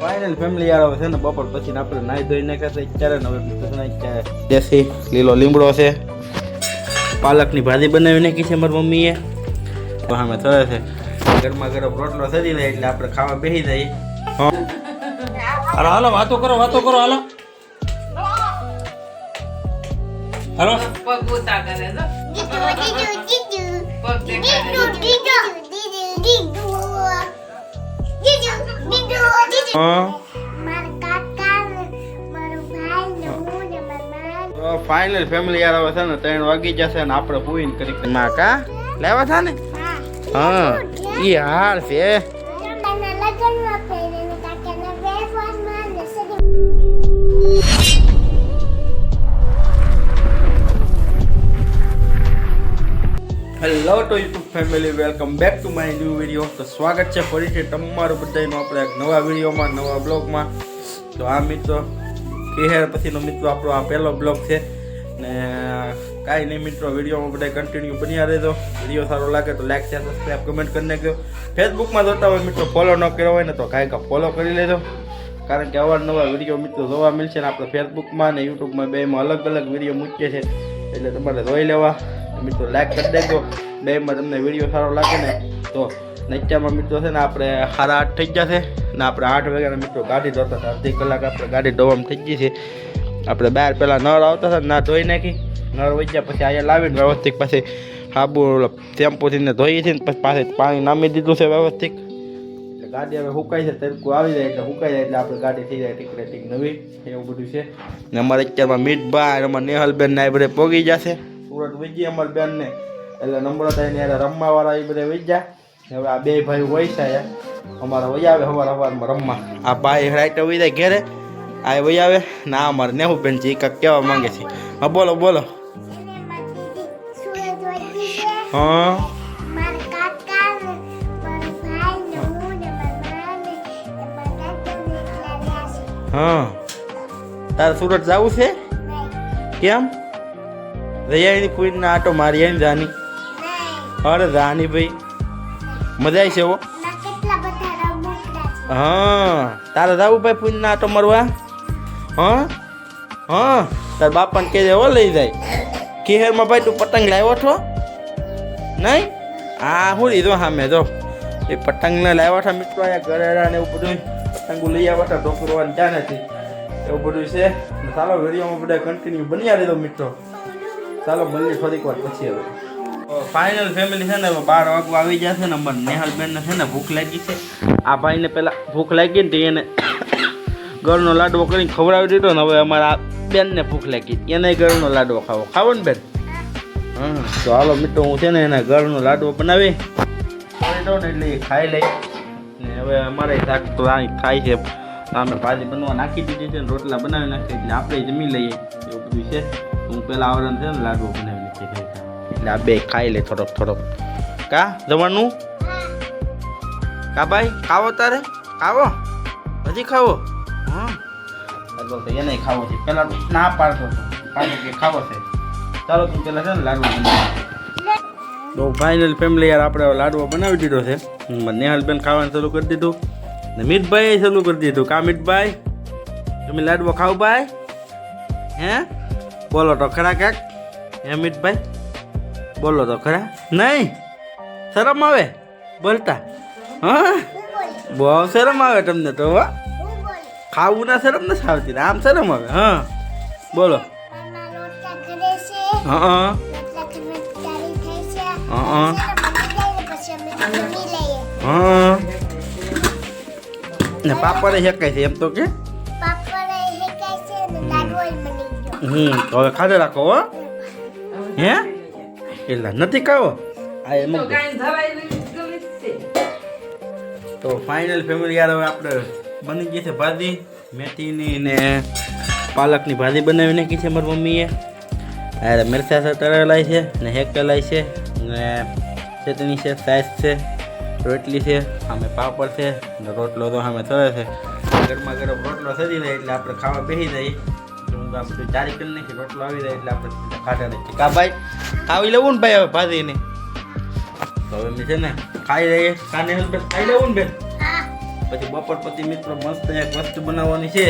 Final family યાર છે ને બપોર પછી આપણે નાઈ ધોઈ નાખ્યા છે ત્યારે ને હવે બીજું શું નાખ્યા છે? દેશી લીલો લીમડો છે પાલકની ભાજી બનાવી નાખી છે મારી મમ્મીએ તો સામે થયો છે ગરમા ગરમ રોટલો સજી લે એટલે આપણે ખાવા બેસી જઈએ હા હાલો હાલો વાતો કરો વાતો કરો હાલો હાલો પગ ઉતા કરે છે પગ દેખાડે હા ફાઇનલ ફેમિલી યાર હવે છે ને ત્રણ વાગી જશે ને આપણે પૂઈને કરી માકા લેવા થા ને? હા. ઈ હાર છે. Hello to YouTube family welcome back to my new video તો સ્વાગત છે ફરીથી તમારું બધાનું આપણે એક નવા વિડીયોમાં, નવા બ્લોગમાં. તો આ મિત્રો, કેહેર પછીનો મિત્રો આપણો આ પહેલો બ્લોગ છે. ને, કાંઈ નહીં મિત્રો, વિડીયોમાં બધા કન્ટિન્યુ બન્યા રહેજો. વીડિયો સારો લાગે તો લાઈક શેર સબસ્ક્રાઈબ કમેન્ટ કરી નાખજો. ફેસબુકમાં જોતા હોય મિત્રો ફોલો ન કર્યો હોય ને તો કાંઈ કાંઈ ફોલો કરી લેજો. કારણ કે અવારનવાર વીડિયો મિત્રો જોવા મળશે ને આપણે ફેસબુકમાં ને યુટ્યુબમાં બેમાં અલગ અલગ વીડિયો મૂકીએ છીએ. એટલે તમારે જોઈ લેવા. મિત્રો લાઈક કરી દેજો. બેમાં તમને વીડિયો સારો લાગે ને, તો નૈત્યામાં મિત્રો છે ને આપણે સાડા આઠ થઈ જશે ને આપણે આઠ વાગ્યાના મિત્રો ગાડી ધોતા હતા. અડધી કલાક આપણે ગાડી ધોવામાં થઈ ગઈ છે. આપણે બહાર પહેલાં નળ આવતા હતા ના ધોઈ નાખી. નળ વજ્યા પછી અહીંયા લાવીને વ્યવસ્થિત પછી સાબુ શેમ્પૂથી ને ધોઈએ છીએ ને પછી પાસે પાણી નામી દીધું છે વ્યવસ્થિત. એટલે ગાડી હવે સુકાય છે, તડકું આવી જાય એટલે સુકાઈ જાય એટલે આપણે ગાડી થઈ જાય ટીક ટીક નવી. એવું બધું છે. ને અમારે અત્યારમાં મીઠભાઈ અમારે નેહલબેન ને એ બધે પોગી જશે સુરત વૈજી અમારી બેન ને એટલે નંબર હતા એને રમવા વાળા એ બધા વૈજા હવે આ બે ભાઈ હોય છે અમારે અમારા વહી આવે સવાર સવારમાં રમવા. આ ભાઈ રાઈટ વહી જાય ઘેરે. આ વહી આવે. ને અમારે અમારે નેહુબેન છે એ કાંઈક કહેવા માંગે છે. હા બોલો બોલો. હા. હા. તારે સુરત જવું છે? કેમ? રૈયાની ફૂઈને આટો મારી આવીને જાની અરે રાની ભાઈ મજા આવી છે એવો હા તારે જવું ભાઈ ફૂઈને આટો મારવા? હા? હા? તાર બાપાને કહેજે ઓ લઈ જાય. કેહેરમાં ભાઈ તું પતંગ લાવ્યો છો નહીં? હા હું લીધો સામે જો. એ પતંગને લાવ્યા હતા મિત્રો અહીંયા ઘરે ને એવું બધું પતંગો લઈ આવ્યા હતા ઢોકરવાની ત્યાં નથી. એવું બધું છે. ચાલો વિડીયોમાં બધા કન્ટિન્યુ બન્યા રહેજો મિત્રો. ચાલો, મળીએ થોડીક વાર પછી હવે. ફાઇનલ ફેમિલી છે ને બાર વાગવા આવી જશે ને, અમારે નેહલ બેન છે ને ભૂખ લાગી છે. આ ભાઈને પેલા ભૂખ લાગી ને તો એને ગળનો લાડવો કરીને ખવડાવી દીધો ને, હવે અમારા બેનને ભૂખ લાગી એને ઘરનો લાડવો ખાવો. ખાવો ને બેન? હા તો હાલો મિત્રો, હું છે ને એના ગળનો લાડવો બનાવી. દઉં ને એટલે ખાઈ લઈ ને હવે અમારે શાક તો આ ખાય છે. અમે ભાજી બનવા નાખી દીધી છે ને, રોટલા બનાવી નાખી એટલે આપણે જમી લઈએ. એવું બધું છે. હું પેલા આવરણ છે ને લાડુ બનાવી એટલે આ બે ખાઈ લે થોડોક થોડોક. કા જવાનું કા ભાઈ ખાવો તારે? ખાવો? હજી ખાવો? હા. એને ખાવો છે. પેલા ના પાડતો હતો. પાડો કે ખાવો છે. ચાલો તું પેલા છે ને લાડુ બનાવી તો ફાઇનલ ફેમિલી યાર આપણે લાડવો બનાવી દીધો છે. નેહાલબેન ખાવાનું શરૂ કરી દીધું. ને મીઠભાઈએ શરૂ કરી દીધું. કા મીઠભાઈ તમે લાડવો ખાવ ભાઈ? હે? બોલો તો ખરા કાક? હે બોલો તો ખરા? નહીં. શરમ આવે? બોલતા. હા? બહુ શરમ આવે તમને તો હો. ખાવું ના શરમ નથી આવતી આમ શરમ આવે? હા. બોલો. હા. હા હા. હા ને પાપડ શેકાય છે એમ તો કે? હમ તો હવે ખાધે રાખો હો. હે? એટલે નથી ખાવો? આ એમ તો ફાઇનલ ફેમિલી યાર હવે આપણે બની ગઈ છે ભાજી. મેથીની ને પાલકની ભાજી બનાવી નાખી છે મારી મમ્મીએ. અરે મિરચા છે તળેલાય છે ને હેકેલાય છે ને ચટણી છે સાઈઝ છે રોટલી છે સામે પાપડ છે ને રોટલો તો સામે થયો છે. ગરમા ગરમ રોટલો સજી જાય એટલે આપણે ખાવા બેસી જઈએ. હું ચારી કરી નાખી રોટલો આવી જાય એટલે આપણે ખાટા નાખીએ કા ભાઈ ખાવી લેવું ને ભાઈ હવે ભાજીને? તો હવે છે ને ખાઈ લઈએ. કાને ખાઈ લેવું ને બેન? પછી બપોર પછી મિત્રો મસ્ત એક વસ્તુ બનાવવાની છે.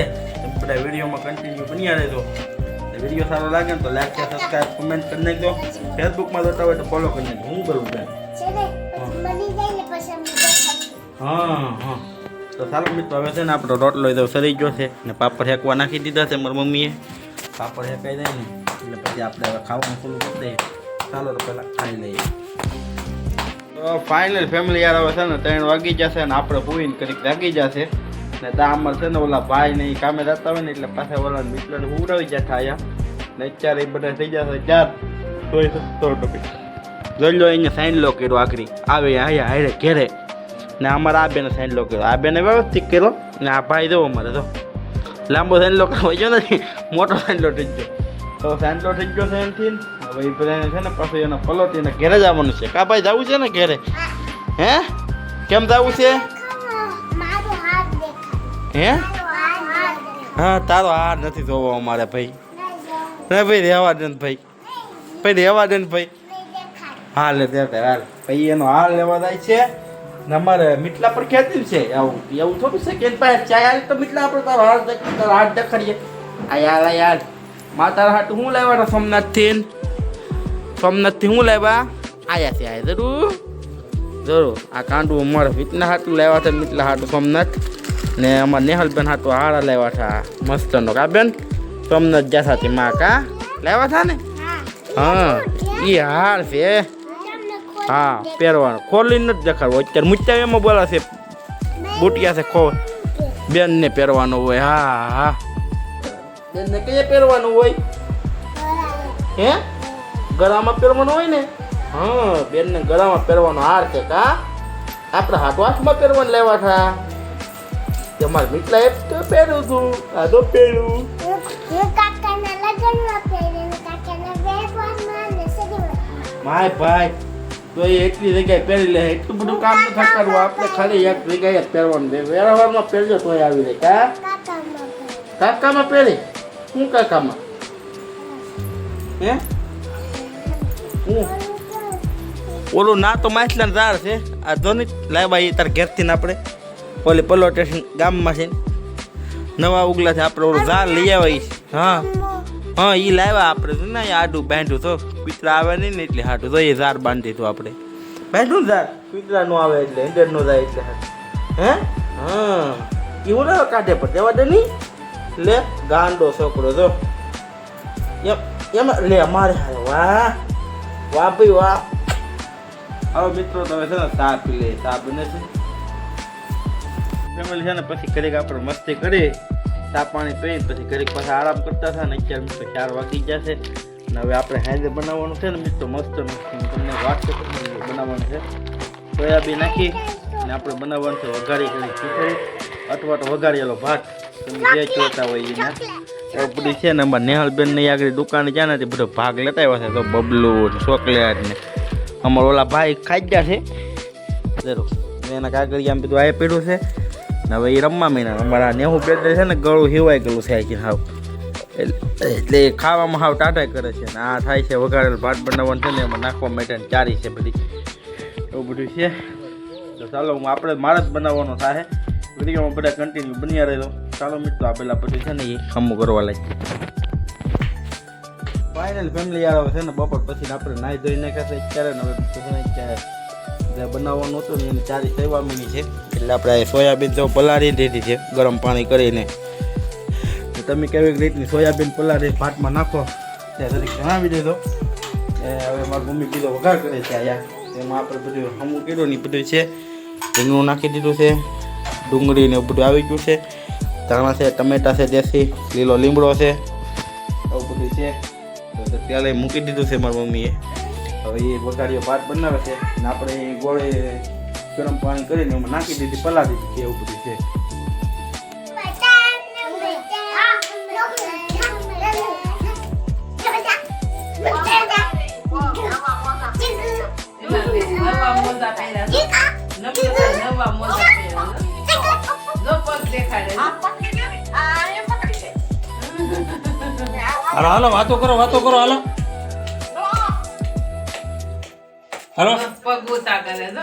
બધા વિડીયોમાં કન્ટિન્યુ બન્યા રહેજો. વીડિયો સારો લાગે ને તો લાઈક શેર સબસ્ક્રાઇબ કમેન્ટ કરી નાખજો. ફેસબુકમાં જોતા હોય તો ફોલો કરી નાખજો. હું કરું બેન? હા હા. તો ચાલો મિત્રો, હવે છે ને આપણો રોટલો એ તો સરી ગયો છે ને પાપડ હેકવા નાખી દીધા છે મારી મમ્મીએ. પાપડ હેકાઈ જાય ને, એટલે પછી આપણે હવે ખાવાનું ખુલ્લું કરી દઈએ. ચાલો તો પહેલાં ખાઈ લઈએ. તો ફાઇનલ ફેમિલી યાર હવે છે ને ત્રણ વાગી જશે ને આપણે પૂરીને કરીક જાગી જશે. ને અમારે છે ને ઓલા ભાઈ ને કામે જતા હોય ને એટલે પાછા ઓલા મિત્રોને ઉડાવી જતા આયા. ને અત્યારે એ બધા થઈ જશે ચાર. સત્તર ટોપિક જોઈ લો, અહીંયા સાઈન લો કર્યો આખરી. આવે, આયા, હારે, ઘેરે. ને અમારા આ બેને સાઈન લો કર્યો. આ બેને વ્યવસ્થિત કર્યો. ને આ ભાઈ દેવો અમારે તો લાંબો સાઈન લો હોય ગયો નથી. મોટો સાઈન લો થઈ ગયો. તો સાઈન લો થઈ ગયો એનથી. હવે એ બધાને છે ને પાછું એને પલોટીને ઘેરે જવાનું છે. કા ભાઈ જવું છે ને ઘેરે? હે? કેમ જવું છે? હે? હા તારો હાર નથી જોવો અમારે ભાઈ. ના ભાઈ રહેવા દે ને ભાઈ. ભાઈ રહેવા દે ને ભાઈ. હાલ લે દે હાલ. ભાઈ એનો હાલ લેવા જાય છે. ને અમારે મીઠલા પર ખેતી છે. આવું એવું થોડું છે કે ભાઈ ચાય હાલ તો મીઠલા આપણે તારો હાથ દેખ તારો હાથ દેખાડીએ. આ યાર આ યાર મા તારા હાટ હું લાવ્યા હતા સોમનાથથી? સોમનાથથી હું લાવ્યા આયા છે આયા. જરૂર? જરૂર. આ કાંડું અમારે વીટના હાટું લાવ્યા હતા મીઠલા હાટું સોમનાથ. ને અમારા નેહલબેન હાટું હારા લાવ્યા હતા મસ્તનો. કા બેન? સોમનાથ જ્યાં હતી માં કા? લાવ્યા હતા ને હા. એ હાર છે. હા પહેરવાનો. ખોલીને નથી દેખાડવો. અત્યારે મુચ્ચા એમાં બોલા છે બુટિયા છે ખો બેનને પહેરવાનો હોય. હા હા બેનને કઈ પહેરવાનું હોય? હે? ગળામાં પહેરવાનું હોય ને? હા બેનને ગળામાં પહેરવાનો હાર છે કા? આપણે હાથવાસમાં પહેરવાનું લેવા થા તમારે મીઠલા એપ તો પહેર્યું છું આ તો પહેર્યું. માય ભાઈ તો એ એટલી જગ્યાએ પહેરી લે, એટલું બધું કામ નથી કરવું. આપણે ખાલી એક જગ્યાએ પહેરવાનું છે. વેરાવારમાં પહેરજો તોય આવી જાય. કા? કાકામાં પહેરી. શું કાકામાં? હે? હું? ઓલું ના તો માછલાનું ઝાડ છે. આ ધોની લાવ્યા એ તારે ઘેરથી ને આપણે. ઓલી પલો સ્ટેશન ગામમાં છે નવા ઉગલાથી આપણે ઓલું ઝાડ લઈ આવ્યા હા. હા એ લાવ્યા આપણે તો ના આડું બાંધ્યું તો. કૂતરા આવે નહીં ને એટલે હાટું તો એ ઝાર બાંધી દીધું આપણે બાંધ્યું ને ઝાડ? કૂતરા નો આવે એટલે અંદર નો જાય એટલે હે? હા. એવું ના કાઢે પણ જવા દે નહીં લે ગાંડો છોકરો જો. એમ એમાં લે અમારે હારે વાહ. વાહ ભાઈ વાહ. હવે મિત્રો તમે છે ને સાપ લે સાપ ને છે. ફેમિલી છે ને પછી ઘડીક આપણે મસ્તી કરી. ચા પાણી પી પછી ઘડીક પાછા આરામ કરતા હતા ને અત્યારે મિત્રો ચાર વાગી જશે ને હવે આપણે હાજે બનાવવાનું છે ને મિત્રો, મસ્ત તમને વાત બનાવવાનું છે. સોયાબીન નાખી અને આપણે બનાવવાનું છે વઘારી કરી ખીચડી અથવા તો વઘારેલો ભાત. તમે જે જોતા હોય એ બધી છે ને અમારા નેહલબેનની આગળ દુકાને જ્યાં ને તે બધો ભાગ લેતા આવ્યા છે. તો બબલું ચોકલેટ ને અમારા ઓલા ભાઈ ખાઈ ગયા છે. જરૂર એના કાગળિયા આમ બધું આ પડ્યું છે. ને હવે એ રમવા માંડ્યા અમારા નેહુ બેડ છે ને ગળું હિવાય ગયેલું છે સાવ એટલે ખાવામાં હાવ ટાટા કરે છે ને આ થાય છે વઘારેલ ભાત બનાવવાનું છે ને એમાં નાખવા માટે ચારી છે બધી. એવું બધું છે. તો ચાલો હું આપણે મારા જ બનાવવાનો થાય વિડીયોમાં બધા કન્ટિન્યુ બન્યા રહેલો ચાલો મિત્રો, આ પેલા બધું છે ને એ ખમું કરવા લાગી ફાઇનલ ફેમિલી યાર છે ને બપોર પછી આપણે નાહી ધોઈ નાખ્યા છે. અત્યારે ને હવે બનાવવાનું હતું ને એની ચારી સેવા મીની છે. એટલે આપણે સોયાબીન તો પલાળી દીધી છે, ગરમ પાણી કરીને. તમે કેવી રીતની સોયાબીન પલાળી ભાતમાં નાખો ત્યાં તરીકે જણાવી દેજો. એ હવે મારી મમ્મી કીધો વઘાર કરે છે અહીંયા એમાં આપણે બધું હમું કર્યું ને બધું છે. રીંગણું નાખી દીધું છે. ડુંગળી ને બધું આવી ગયું છે. ધાણા છે, ટમેટા છે, દેશી, લીલો લીમડો છે. એવું બધું છે. તો ત્યારે મૂકી દીધું છે મારી મમ્મીએ. હવે એ વઘારીઓ ભાત બનાવે છે. ને આપણે ગોળે ગરમ પાણી કરીને એમાં નાખી દીધી પલા દીધી છે એવું બધું છે. હાલો વાતો કરો વાતો કરો હાલો. હાલો? પગ કરે દેખાડે.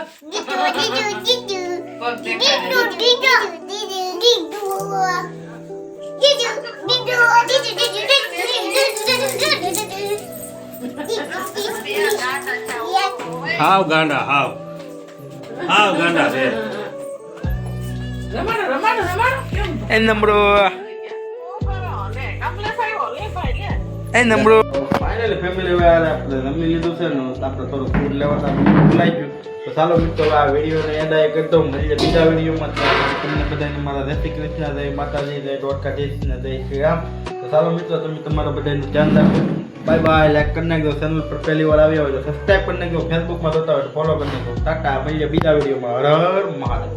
હાવ ગાંડા હાવ. હાવ ગાંડા છે રમાડો રમાડો રમાડો. કેમ એ નંબરો એ નંબરો ફાઇનલી ફેમિલી વાળા આપણે રમી લીધું છે ને, આપણે થોડું ફૂડ લેવા ભૂલાઈ ગયું. તો ચાલો મિત્રો, આ વિડીયોને એન્ડ આઈ કરી દઉં. મળીએ બીજા વિડીયોમાં. તમને બધાને મારા શ્રી કૃષ્ણ, જય માતાજી, જય દ્વારકાધીશ ને જય શ્રી રામ. તો ચાલો મિત્રો, તમે તમારા બધાનું ધ્યાન રાખો. બાય બાય લાઈક કરી નાખજો. ચેનલ પર પહેલી વાર આવ્યા હોય તો સબસ્ક્રાઈબ કરી નાખજો. ફેસબુકમાં જોતા હોય તો ફોલો કરી નાખજો. ટાટા, મળીએ બીજા વિડીયોમાં. હર હર મહાદેવ.